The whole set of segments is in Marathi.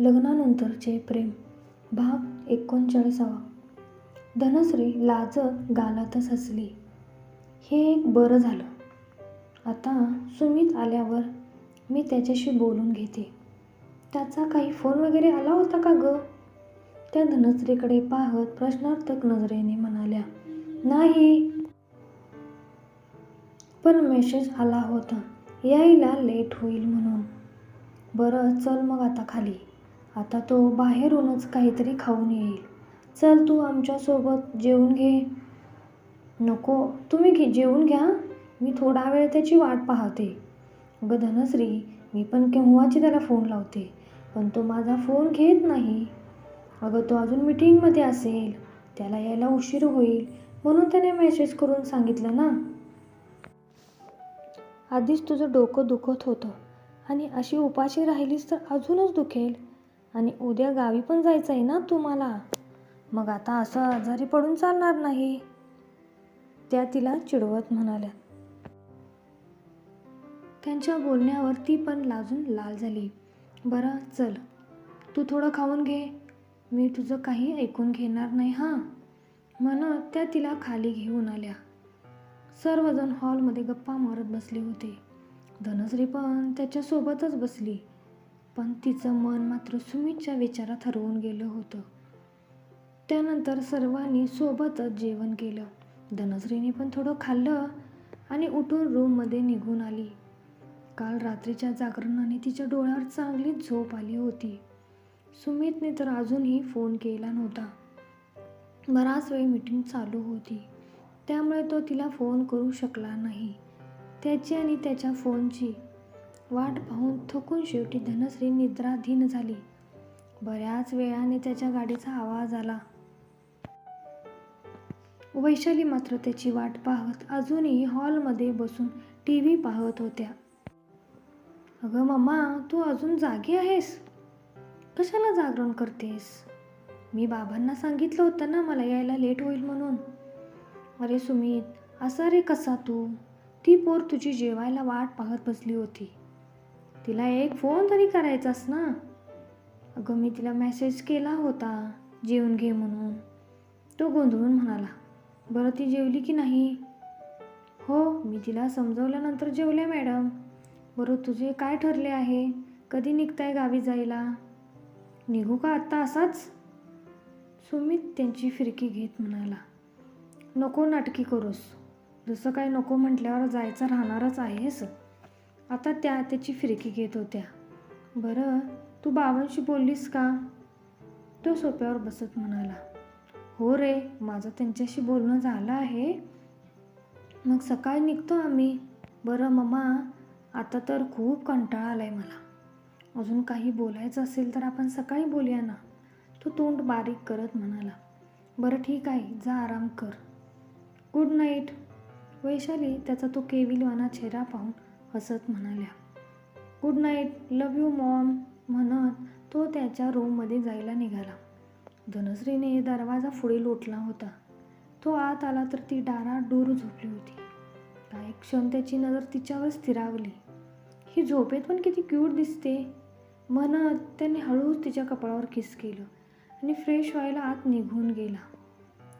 लग्नानंतरचे प्रेम. भाग एकोणचाळीसावा. धनश्री लाजत गालातच हसली. हे एक बरं झालं. आता सुमित आल्यावर मी त्याच्याशी बोलून घेते. त्याचा काही फोन वगैरे आला होता का ग? त्या धनश्रीकडे पाहत प्रश्नार्थक नजरेने म्हणाल्या नाही. पण मेसेज आला होता यायला लेट होईल म्हणून. बरं चल मग आता खाली. आता तो बाहेरूनच काहीतरी खाऊन येईल. चल तू आमच्यासोबत जेवून घे. नको तुम्ही घे जेवून घ्या. मी थोडा वेळ त्याची वाट पाहते. अगं धनश्री मी पण केव्हाची त्याला फोन लावते पण तो माझा फोन घेत नाही. अगं तो अजून मिटिंगमध्ये असेल. त्याला यायला उशीर होईल म्हणून त्याने मेसेज करून सांगितलं ना. आधीच तुझं डोकं दुखत होतं आणि अशी उपाशी राहिलीस तर अजूनच दुखेल. आणि उद्या गावी पण जायचं आहे ना तुम्हाला? मग आता असं आजारी पडून चालणार नाही. त्या तिला चिडवत म्हणाल्या. त्यांच्या बोलण्यावर ती पण लाजून लाल झाली. बरं चल. तू थोडं खाऊन घे. मी तुझं काही ऐकून घेणार नाही हां? म्हणत त्या तिला खाली घेऊन आल्या. सर्वजण हॉलमध्ये गप्पा मारत बसले होते. धनश्री पण त्याच्यासोबतच बसली. पण तिचं मन मात्र सुमितच्या विचारात हरवून गेलं होतं. त्यानंतर सर्वांनी सोबतच जेवण केलं. धनश्रीने पण थोडं खाल्लं आणि उठून रूममध्ये निघून आली. काल रात्रीच्या जागरणाने तिच्या डोळ्यावर चांगलीच झोप आली होती. सुमितने तर अजूनही फोन केला नव्हता. बराच वेळ मीटिंग चालू होती. त्यामुळे तो तिला फोन करू शकला नाही. त्याची आणि त्याच्या फोनची वाट पाहून थकून शेवटी धनश्री निद्राधीन झाली. बऱ्याच वेळाने त्याच्या गाडीचा आवाज आला. वैशाली मात्र त्याची वाट पाहत अजूनही हॉलमध्ये बसून टी व्ही पाहत होत्या. अगं मम्मा तू अजून जागी आहेस? कशाला जागरण करतेस? मी बाबांना सांगितलं होतं ना मला यायला लेट होईल म्हणून. अरे सुमित असा रे कसा तू? ती पोर तुझी जेवायला वाट पाहत बसली होती. तिला एक फोन तरी करायचास ना? अगं मी तिला मेसेज केला होता जेवून घे म्हणून. तो गोंधळून म्हणाला बरं ती जेवली की नाही? हो मी तिला समजवल्यानंतर जेवले मॅडम. बरं तुझे काय ठरले आहे? कधी निघताय गावी जायला? निघू का आत्ता असाच? सुमित त्यांची फिरकी घेत म्हणाला नको नाटकी करूस. जसं काय नको म्हटल्यावर जायचं राहणारच आहेस. आता त्या त्याची फिरकी घेत होत्या. बरं तू बाबांशी बोललीस का? तो सोप्यावर बसत म्हणाला. हो रे माझं त्यांच्याशी बोलणं झालं आहे. मग सकाळी निघतो आम्ही. बरं मम्मा आता तर खूप कंटाळा आला आहे मला. अजून काही बोलायचं असेल तर आपण सकाळी बोलूया ना? तो तोंड बारीक करत म्हणाला. बरं ठीक आहे जा आराम कर. गुड नाईट वैशाली त्याचा तो केविलवाना चेहरा पाहून हसत म्हणाल्या good night love you mom म्हणत तो त्याच्या रूममध्ये जायला निघाला. धनश्रीने दरवाजा पुढे लोटला होता. तो आत आला तर ती डारा डोर झोपली होती. काही क्षण त्याची नजर तिच्यावर स्थिरावली. ही झोपेत पण किती क्यूट दिसते म्हणत त्याने हळूच तिच्या कपाळावर किस केलं आणि फ्रेश व्हायला आत निघून गेला.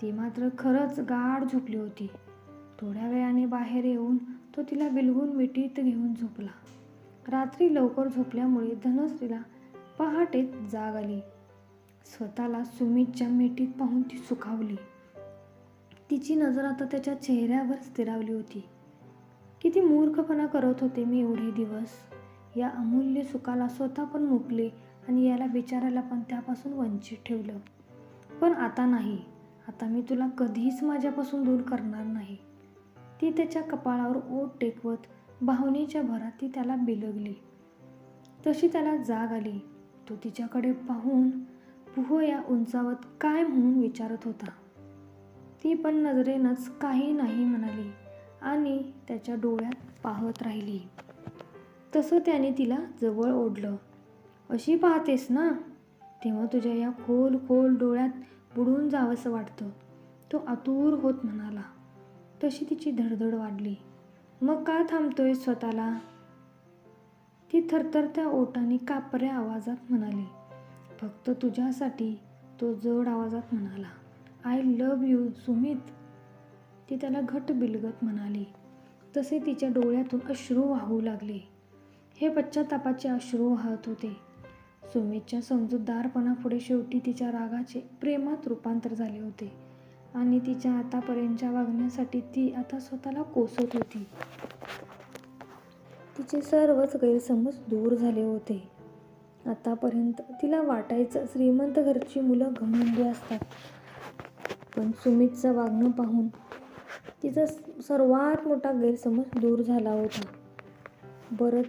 ती मात्र खरंच गाढ झोपली होती. थोड्या वेळाने बाहेर येऊन तो तिला बिलगून मिठीत घेऊन झोपला. रात्री लवकर झोपल्यामुळे धनश्रीला पहाटेत जाग आली. स्वतःला सुमितच्या मिठीत पाहून ती सुखावली. तिची नजर आता त्याच्या चेहऱ्यावर स्थिरावली होती. किती मूर्खपणा करत होते मी एवढे दिवस. या अमूल्य सुखाला स्वतः पण मुकले आणि याला बिचारायला पण त्यापासून वंचित ठेवलं. पण आता नाही. आता मी तुला कधीच माझ्यापासून दूर करणार नाही. ती त्याच्या कपाळावर ओठ टेकवत भावनेच्या भरात ती त्याला बिलगली. तशी त्याला जाग आली. तो तिच्याकडे पाहून पुह या उंचावत काय म्हणून विचारत होता. ती पण नजरेनंच काही नाही म्हणाली आणि त्याच्या डोळ्यात पाहत राहिली. तसं त्याने तिला जवळ ओढलं. अशी पाहतेस ना? तेव्हा तुझ्या या खोल खोल डोळ्यात बुडून जावंसं वाटतं. तो आतुर होत म्हणाला. तशी तिची धडधड वाढली. मग का थांबतोय स्वतःला? ती थरथरत्या ओटाने कापऱ्या आवाजात म्हणाली फक्त तुझ्यासाठी तो जड आवाजात म्हणाला आय लव यू सुमित ती त्याला घट बिलगत म्हणाली. तसे तिच्या डोळ्यातून अश्रू वाहू लागले. हे पश्चातापाचे अश्रू वाहत होते. सुमितच्या समजूतदारपणापुढे शेवटी तिच्या रागाचे प्रेमात रूपांतर झाले होते. आणि तिच्या आतापर्यंतच्या वागण्यासाठी ती आता स्वतःला कोसत होती. तिचे सर्वच गैरसमज दूर झाले होते. आतापर्यंत तिला वाटायचं श्रीमंत घरची मुलं घमंडी असतात. पण सुमितचं वागणं पाहून तिचा सर्वात मोठा गैरसमज दूर झाला होता. बरं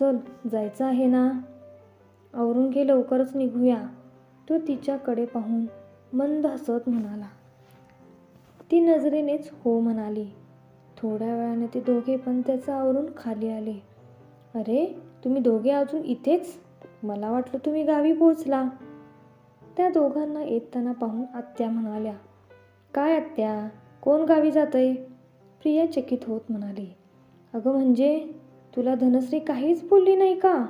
चल जायचं आहे ना? आवरून लवकरच निघूया तो तिच्याकडे पाहून मंद हसत म्हणाला. ती नजरेनेच हो म्हणाली. थोड्या वेळाने ते दोघे पण त्याचं आवरून खाली आले. अरे तुम्ही दोघे अजून इथेच? मला वाटलं तुम्ही गावी पोचला त्या दोघांना येताना पाहून आत्या म्हणाल्या काय आत्या? कोण गावी जातंय? प्रिया चकित होत म्हणाली अगं म्हणजे? तुला धनश्री काहीच बोलली नाही का?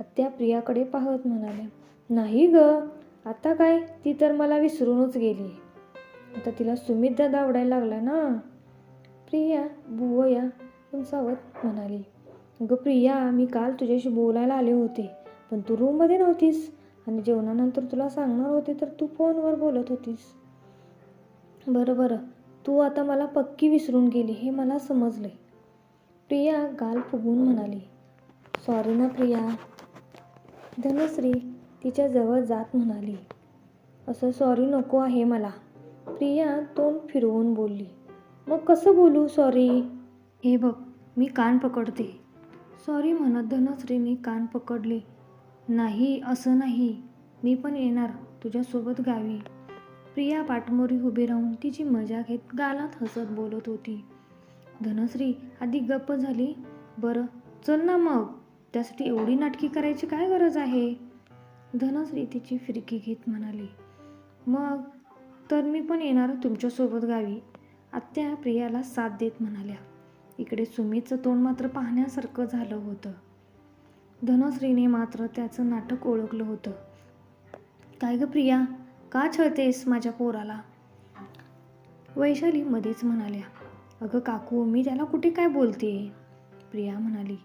आत्या प्रियाकडे पाहत म्हणाल्या नाही ग. आता काय? ती तर मला विसरूनच गेली. आता तिला सुमित दादा आवडायला लागला ना. प्रिया बुवया उंचावत म्हणाली अगं प्रिया मी काल तुझ्याशी बोलायला आले होते पण तू रूममध्ये नव्हतीस आणि जेवणानंतर तुला सांगणार होते तर तू फोनवर बोलत होतीस. बरं बरं तू आता मला पक्की विसरून गेली हे मला समजले प्रिया गाल फुगून म्हणाली सॉरी ना प्रिया. धनश्री तिच्या जवळ जात म्हणाली असं सॉरी नको आहे मला. प्रिया तोंड फिरवून बोलली मग कसं बोलू सॉरी हे बघ मी कान पकडते. सॉरी म्हणत धनश्रीने कान पकडले. नाही असं नाही. मी पण येणार तुझ्यासोबत गावी. प्रिया पाठमोरी उभी राहून तिची मजा घेत गालात हसत बोलत होती. धनश्री आधी गप्प झाली? बरं चल ना मग. त्यासाठी एवढी नाटकी करायची काय गरज आहे? धनश्री तिची फिरकी घेत म्हणाली. मग तर मी पण येणार तुमच्यासोबत गावी. आत्या प्रियाला साथ देत म्हणाल्या. इकडे सुमीचं तोंड मात्र पाहण्यासारखं झालं होतं. धनश्रीने मात्र त्याचं नाटक ओळखलं होतं. काय ग प्रिया? का छळतेस माझ्या पोराला? वैशाली मध्येच म्हणाल्या. अगं काकू मी त्याला कुठे काय बोलते? प्रिया म्हणाली.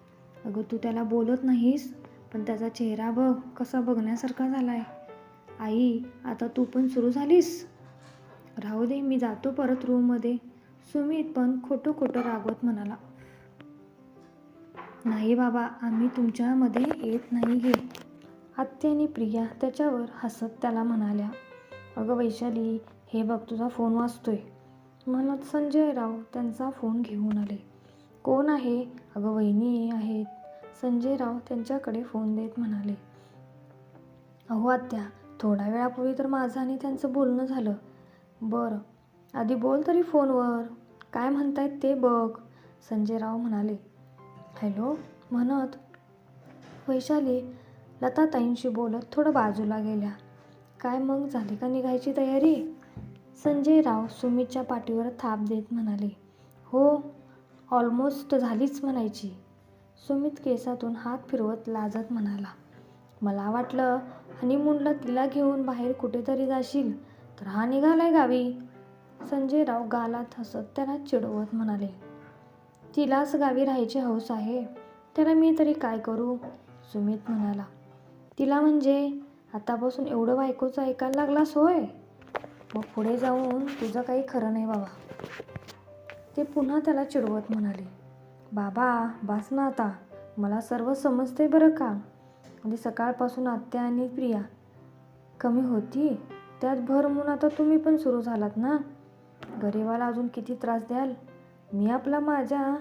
अगं तू त्याला बोलत नाहीस पण त्याचा चेहरा बघ कसा बघण्यासारखा झालाय. आई आता तू पण सुरू झालीस? राहू दे मी जातो परत रूममध्ये सुमित पण खोटं खोटं रागवत म्हणाला. नाही बाबा आम्ही तुमच्यामध्ये येत नाही गे. आत्या आणि प्रिया त्याच्यावर हसत त्याला म्हणाल्या अगं वैशाली हे बघ तुझा फोन वाचतोय म्हणत संजय राव त्यांचा फोन घेऊन आले. कोण आहे? अगं वहिनी आहेत. संजय राव त्यांच्याकडे फोन देत म्हणाले अहो आत्या थोड्या वेळापूर्वी तर माझं आणि त्यांचं बोलणं झालं. बरं. आधी बोल तरी फोनवर. काय म्हणतायत ते बघ. संजय राव म्हणाले हॅलो म्हणत वैशाली लताताईंशी बोलत थोडं बाजूला गेल्या. काय मग झाली का निघायची तयारी? संजय राव सुमितच्या पाठीवर थाप देत म्हणाले हो ऑलमोस्ट झालीच म्हणायची. सुमित केसातून हात फिरवत लाजत म्हणाला मला वाटलं हनीमूनला तिला घेऊन बाहेर कुठेतरी जाशील. तर हा निघालाय गावी. संजय राव गालात हसत त्याला चिडवत म्हणाले तिलाच गावी राहायची हौस आहे. त्याला मी तरी काय करू? सुमित म्हणाला तिला म्हणजे आतापासून एवढं बायकोचं ऐकायला लागला होय? मग पुढे जाऊन तुझं काही खरं नाही बाबा. ते पुन्हा त्याला चिडवत म्हणाले बाबा बास ना आता. मला सर्व समजते बरं का? म्हणजे सकाळपासून आत्या आणि प्रिया कमी होती? त्यात भर म्हणून आता तुम्ही पण सुरू झालात ना? गरीबाला अजून किती त्रास द्याल? मी आपला माझ्या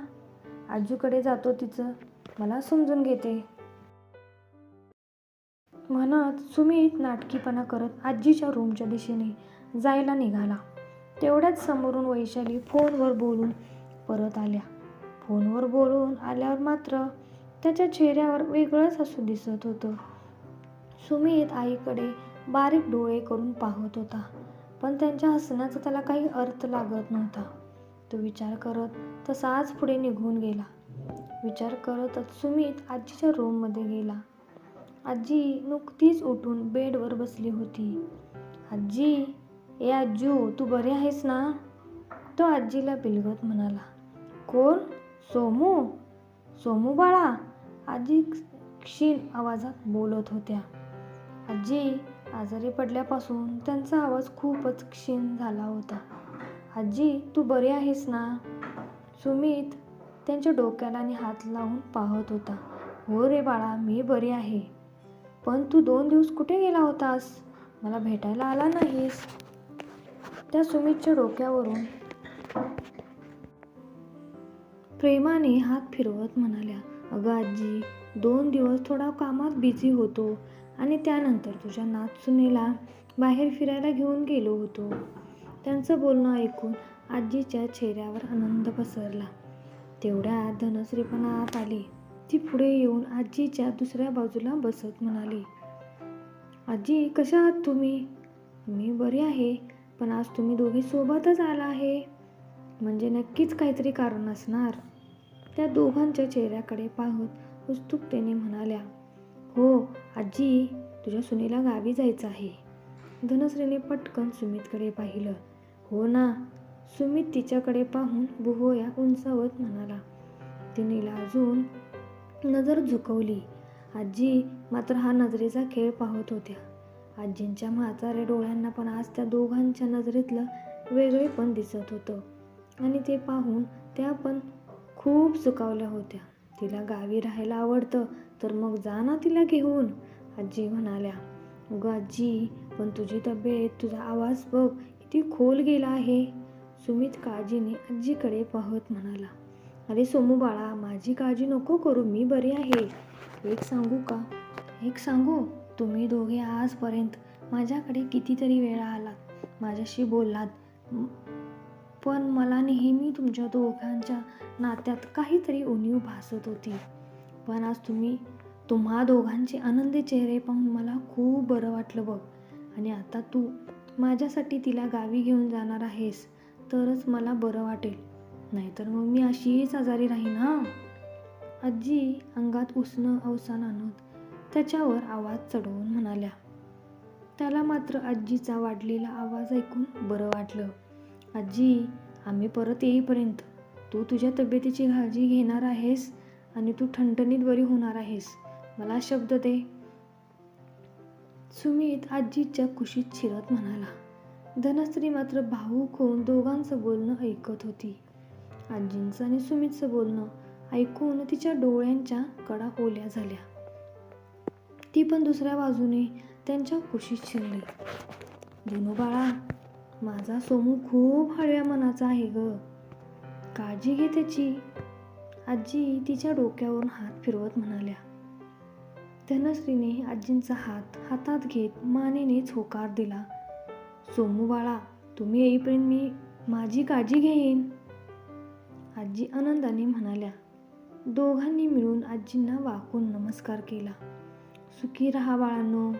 आजूकडे जातो तिचं. मला समजून घेते. म्हणत सुमित नाटकीपणा करत आजीच्या रूमच्या दिशेने जायला निघाला. तेवढ्याच समोरून वैशाली फोनवर बोलून परत आल्या. फोनवर बोलून आल्यावर मात्र त्याच्या चेहऱ्यावर वेगळंच असू दिसत होतं. सुमित आईकडे बारीक डोळे करून पाहत होता. पण त्यांच्या हसण्याचा त्याला काही अर्थ लागत नव्हता. तो विचार करत तसाच पुढे निघून गेला. विचार करतच सुमित आजीच्या रूममध्ये गेला. आजी नुकतीच उठून बेडवर बसली होती. आजी ए आजू तू बरी आहेस ना? तो आजीला बिलगत म्हणाला. कोण? सोमू? सोमू बाळा? आजी क्षीण आवाजात बोलत होत्या. आजी आजारी पडल्यापासून त्यांचा आवाज खूपच क्षीण झाला होता. आजी तू बरी आहेस ना? सुमित त्यांच्या डोक्याला आणि हात लावून पाहत होता. हो रे बाळा मी बरी आहे. पण तू दोन दिवस कुठे गेला होतास? मला भेटायला आला नाहीस. त्या सुमितच्या डोक्यावरून प्रेमाने हात फिरवत म्हणाल्या अगं आजी दोन दिवस थोडा कामात बिझी होतो. आणि त्यानंतर तुझ्या नाचुनेला बाहेर फिरायला घेऊन गेलो होतो. त्यांचं बोलणं ऐकून आजीच्या चेहऱ्यावर आनंद पसरला. तेवढ्या धनश्री पण आत आली. ती पुढे येऊन आजीच्या दुसऱ्या बाजूला बसत म्हणाली आजी कशा आहात तुम्ही? मी बरी आहे पण आज तुम्ही दोघी सोबतच आला आहे. म्हणजे नक्कीच काहीतरी कारण असणार. त्या दोघांच्या चेहऱ्याकडे पाहत उत्सुकतेने म्हणाल्या हो आजी तुझ्या सुनेला गावी जायचं आहे. धनश्रीने पटकन सुमितकडे पाहिलं. हो ना सुमित तिच्याकडे पाहून बुहोया उंचावत म्हणाला. तिने लाजून नजर झुकवली. आजी मात्र हा नजरेचा खेळ पाहत होत्या. आजींच्या म्हाताऱ्या डोळ्यांना पण आज त्या दोघांच्या नजरेतलं वेगळेपण दिसत होतं. आणि ते पाहून त्या पण खूप सुकावल्या होत्या. तिला गावी राहायला आवडतं तर मग जा ना तिला घेऊन. आजी म्हणाल्या अगं आजी पण तुझी तब्येत तुझा आवाज बघ किती खोल गेला आहे. सुमित काळजीने आजीकडे पाहत म्हणाला अरे सोमू बाळा माझी काळजी नको करू मी बरी आहे. एक सांगू का? एक सांगू? तुम्ही दोघे आजपर्यंत माझ्याकडे कितीतरी वेळा आलात माझ्याशी बोललात. पण मला नेहमी तुमच्या दोघांच्या नात्यात काहीतरी उणीव भासत होती. पण आज तुम्ही तुम्हा दोघांचे आनंदी चेहरे पाहून मला खूप बरं वाटलं बघ. आणि आता तू माझ्यासाठी तिला गावी घेऊन जाणार आहेस तरच मला बरं वाटेल. नाहीतर मग मी अशीच आजारी राहीन हा? आजी अंगात उसणं अवसान आणत त्याच्यावर आवाज चढवून म्हणाल्या. त्याला मात्र आजीचा वाढलेला आवाज ऐकून बरं वाटलं. आजी आम्ही परत येईपर्यंत तू तुझ्या तब्येतीची काळजी घेणार आहेस? आणि तू ठणठणीत बरी होणार आहेस. मला शब्द दे. सुमित आजीच्या कुशीत शिरत म्हणाला. धनश्री मात्र भाऊक होऊन दोघांचं बोलणं ऐकत होती. आजींचं आणि सुमितचं बोलणं ऐकून तिच्या डोळ्यांच्या कडा ओल्या झाल्या. ती पण दुसऱ्या बाजूने त्यांच्या कुशीत शिरली. धनु बाळा माझा सोमू खूप हळव्या मनाचा आहे ग. काळजी घे त्याची. आजी तिच्या डोक्यावरून हात फिरवत म्हणाल्या धनश्रीने आजींचा हात हातात घेत मानेनेच होकार दिला. सोमू बाळा तुम्ही येईपर्यंत मी माझी काळजी घेईन. आजी आनंदाने म्हणाल्या दोघांनी मिळून आजींना वाकून नमस्कार केला. सुखी राहा बाळांनो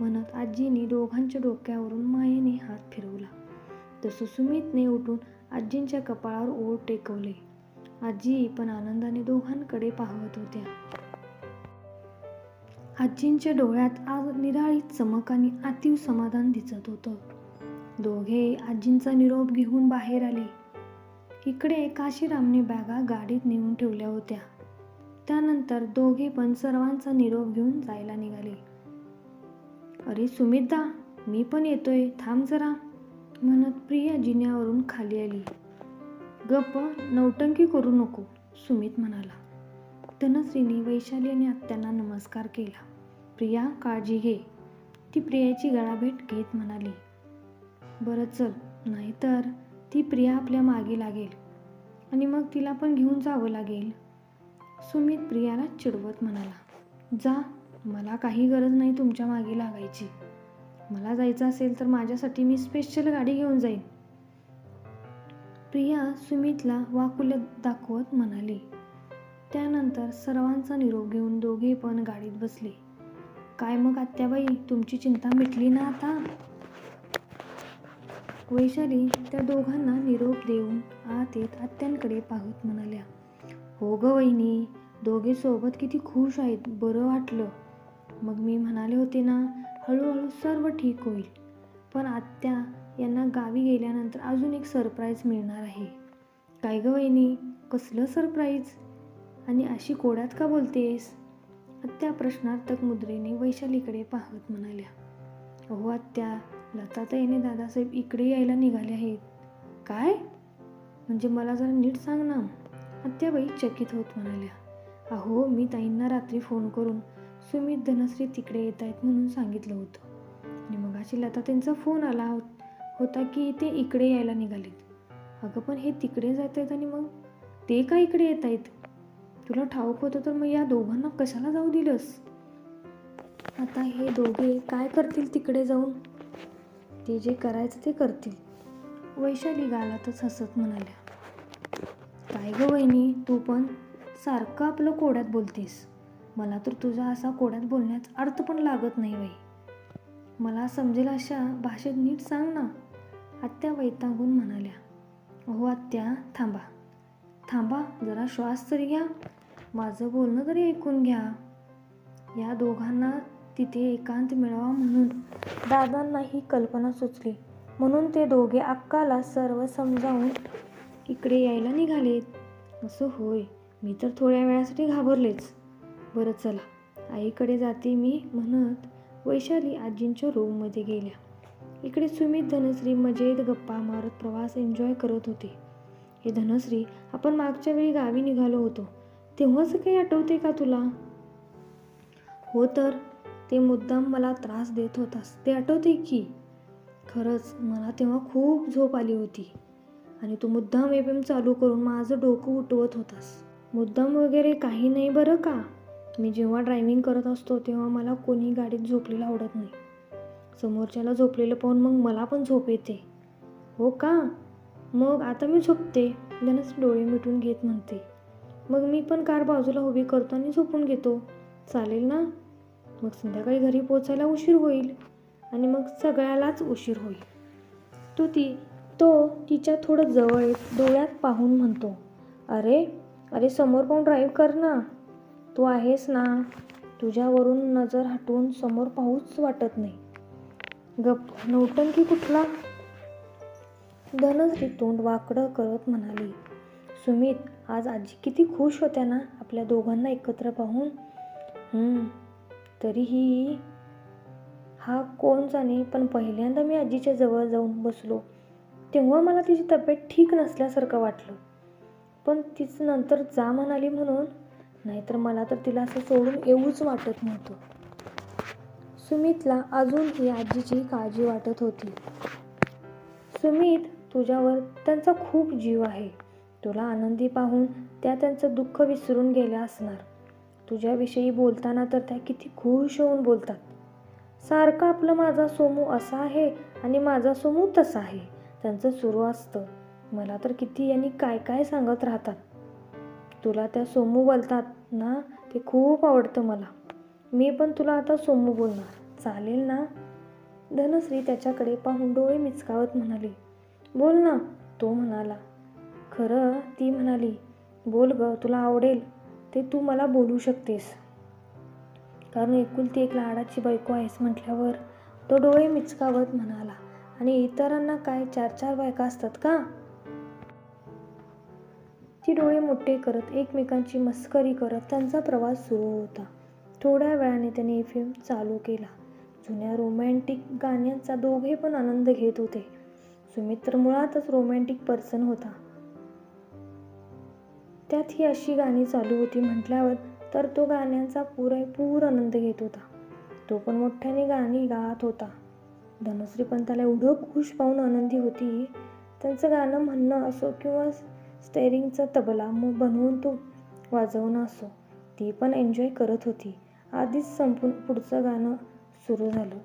म्हणत आजीने दोघांच्या डोक्यावरून मायेने हात फिरवला. तसं सुमितने उठून आजींच्या कपाळावर ओढ टेकवले. आजी पण आनंदाने दोघांकडे पाहत होत्या. आजींच्या डोळ्यात आज निराळी चमक आणि आतीव समाधान दिसत होतं. दोघे आजींचा निरोप घेऊन बाहेर आले. इकडे काशीरामने बॅगा गाडीत नेऊन ठेवल्या होत्या. त्यानंतर दोघे पण सर्वांचा निरोप घेऊन जायला निघाले. अरे सुमितदा मी पण येतोय थांब जरा म्हणत प्रिया जिन्यावरून खाली आली. गप्प नौटंकी करू नको सुमित म्हणाला. धनश्रीने वैशाली आणि आत्यांना नमस्कार केला. प्रिया काळजी घे. ती प्रियाची गळाभेट घेत म्हणाली. बरं चल नाहीतर ती प्रिया आपल्या मागे लागेल आणि मग तिला पण घेऊन जावं लागेल. सुमित प्रियाला चिडवत म्हणाला. जा मला काही गरज नाही तुमच्या मागे लागायची. मला जायचं असेल तर माझ्यासाठी मी स्पेशल गाडी घेऊन जाईन. प्रिया सुमितला वाकुलत दाखवत म्हणाली. त्यानंतर सर्वांचा निरोप घेऊन दोघे पण गाडीत बसले. काय मग आत्याबाई तुमची चिंता मिटली ना आता? वैशाली त्या दोघांना निरोप देऊन आत येत आत्यांकडे पाहत म्हणाल्या हो ग वहिनी दोघे सोबत किती खुश आहेत बरं वाटलं. मग मी म्हणाले होते ना हळूहळू सर्व ठीक होईल. पण आत्या यांना गावी गेल्यानंतर अजून एक सरप्राईज मिळणार आहे. काय गं वहिनी? कसलं सरप्राईज आणि अशी कोड्यात का बोलतेस? आत्या प्रश्नार्थक मुद्रेने वैशालीकडे पाहत म्हणाल्या. अहो आत्या लताताईने दादासाहेब इकडे यायला निघाले आहेत. काय? म्हणजे मला जरा नीट सांग ना. आत्याबाई चकित होत म्हणाल्या. अहो मी ताईंना रात्री फोन करून सुमित धनश्री तिकडे येत आहेत म्हणून सांगितलं होतं. आणि मग अशी लता त्यांचा फोन आला होता. होता की ते इकडे यायला निघालेत. अगं पण हे तिकडे जात आहेत आणि मग ते का इकडे येत आहेत तुला ठाऊक होतं तर मग या दोघांना कशाला जाऊ दिलंस? आता हे दोघे काय करतील तिकडे जाऊन? ते जे करायचं ते करतील. वैशाली गालातच हसत म्हणाल्या काय गं वहिनी तू पण सारखं आपलं कोड्यात बोलतेस. मला तर तुझा असा कोड्यात बोलण्याचा अर्थ पण लागत नाही वही मला समजेल अशा भाषेत नीट सांग ना. आत्या वैतागून म्हणाल्या हो आत्या थांबा. थांबा जरा श्वास तरी घ्या. माझं बोलणं तरी ऐकून घ्या. या दोघांना तिथे एकांत मिळावा म्हणून. दादांना ही कल्पना सुचली. म्हणून ते दोघे अक्काला सर्व समजावून इकडे यायला निघालेत असं होय मी तर थोड्या वेळासाठी घाबरलेच. बरं चला आईकडे जाते मी म्हणत वैशाली आजींच्या रूममध्ये गेल्या. इकडे सुमित धनश्री मजेत गप्पा मारत प्रवास एन्जॉय करत होते. हे धनश्री आपण मागच्या वेळी गावी निघालो होतो. तेव्हाच काही आठवते का तुला? हो तर ते मुद्दाम मला त्रास देत होतास. ते आठवते की? खरंच मला तेव्हा खूप झोप आली होती. आणि तू मुद्दाम एफ एम चालू करून माझं डोकं उठवत होतास. मुद्दाम वगैरे काही नाही बरं का? मी जेव्हा ड्रायव्हिंग करत असतो तेव्हा मला कोणी गाडीत झोपलेलं आवडत नाही. समोरच्याला झोपलेलं पाहून मग मला पण झोप येते. हो का? मग आता मी झोपते. धनच डोळे मिटून घेत म्हणते. मग मी पण कार बाजूला उभी करतो आणि झोपून घेतो. चालेल ना? मग संध्याकाळी घरी पोचायला उशीर होईल आणि मग सगळ्यालाच उशीर होईल. तो ती तो तिच्या थोडं जवळ येत डोळ्यात पाहून म्हणतो अरे अरे समोर पाहून ड्राईव्ह कर ना. तू आहेस ना. तुझ्यावरून नजर हटवून समोर पाहूच वाटत नाही. गप नौटंकी कुठला? धनश्री तोंड वाकडं करत म्हणाली सुमित आज आजी किती खुश होत्या ना आपल्या दोघांना एकत्र पाहून. तरीही हा कोण जाणे पण पहिल्यांदा मी आजीच्या जवळ जाऊन बसलो. तेव्हा मला तिची तब्येत ठीक नसल्यासारखं वाटलं. पण तिचं नंतर जा म्हणाली म्हणून नाहीतर मला तर तिला असं सोडून येऊच वाटत नव्हतं. सुमितला अजूनही आजीची काळजी वाटत होती. सुमित तुझ्यावर त्यांचा खूप जीव आहे. तुला आनंदी पाहून त्या त्यांचं दुःख विसरून गेल्या असणार. तुझ्याविषयी बोलताना तर त्या किती खुश होऊन बोलतात. सारखं आपलं माझा सोमू असा आहे आणि माझा सोमू तसा आहे. त्यांचं सुरू असतं. मला तर किती यांनी काय काय सांगत राहतात. तुला त्या सोमू बोलतात ना ते खूप आवडतं मला. मी पण तुला आता सोमू बोलणार. चालेल ना? धनश्री त्याच्याकडे पाहून डोळे मिचकावत म्हणाली. बोल ना तो म्हणाला. खरं ती म्हणाली बोल ग तुला आवडेल ते तू मला बोलू शकतेस. कारण एकुलती एक लाडाची बायको आहेस म्हटल्यावर तो डोळे मिचकावत म्हणाला. आणि इतरांना काय चार चार बायका असतात का? ती डोळे मोठे करत एकमेकांची मस्करी करत त्यांचा प्रवास सुरू होता. थोड्या वेळाने त्याने एफ एम चालू केला. जुन्या रोमॅन्टिक गाण्यांचा दोघे पण आनंद घेत होते. सुमित तर मुळातच रोमॅन्टिक पर्सन होता. त्यात ही अशी गाणी चालू होती म्हटल्यावर तर तो गाण्यांचा पुरेपूर आनंद घेत होता. तो पण मोठ्याने गाणी गात होता. धनश्री पंताला एवढं खुश पाहून आनंदी होती. त्यांचं गाणं म्हणणं असो किंवा स्टेरिंगचा तबला मग बनवून तो वाजवणं असो ती पण एन्जॉय करत होती. आधीच संपून पुढचं गाणं सुरू झालं.